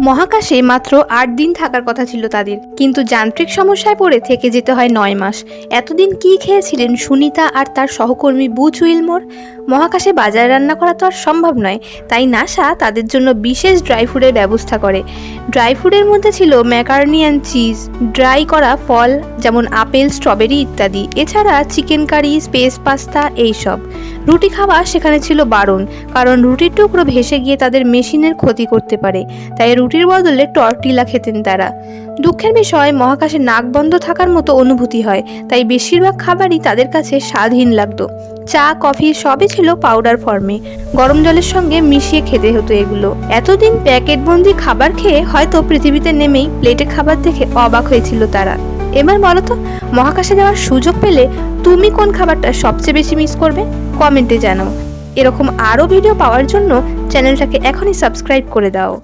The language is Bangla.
মহাকাশে মাত্র আট দিন থাকার কথা ছিল তাদের। কিন্তু যান্ত্রিক সমস্যায় পড়ে থেকে যেতে হয় নয় মাস। এতদিন কি খেয়েছিলেন সুনিতা আর তার সহকর্মী বুচ উইলমোর? মহাকাশে বাজারে রান্না করা তো আর সম্ভব নয়, তাই নাসা তাদের জন্য বিশেষ ড্রাই ফুডের ব্যবস্থা করে। ড্রাই ফুডের মধ্যে ছিল ম্যাকারনি অ্যান্ড চিজ, ড্রাই করা ফল, যেমন আপেল, স্ট্রবেরি ইত্যাদি। এছাড়া চিকেন কারি, স্পেস পাস্তা, এইসব। রুটি খাওয়া সেখানে ছিল বারণ, কারণ রুটির টুকরো ভেসে গিয়ে তাদের মেশিনের ক্ষতি করতে পারে, তাই রুটির বদলে টর্টিলা খেতেন তারা। দুঃখের বিষয় মহাকাশে নাক বন্ধ থাকার মতো অনুভূতি হয়, তাই বেশিরভাগ খাবারই তাদের কাছে স্বাদহীন লাগতো। চা, কফি সবই ছিল পাউডার ফর্মে, গরম জলের সঙ্গে মিশিয়ে খেতে হতো এগুলো। এতদিন প্যাকেটবন্দি খাবার খেয়ে হয়তো পৃথিবীতে নেমেই প্লেটে খাবার দেখে অবাক হয়েছিল তারা। এবার বলো তো, মহাকাশে যাওয়ার সুযোগ পেলে তুমি কোন খাবারটা সবচেয়ে বেশি মিস করবে? কমেন্টে জানাও। এরকম আরও ভিডিও পাওয়ার জন্য চ্যানেলটাকে এখনই সাবস্ক্রাইব করে দাও।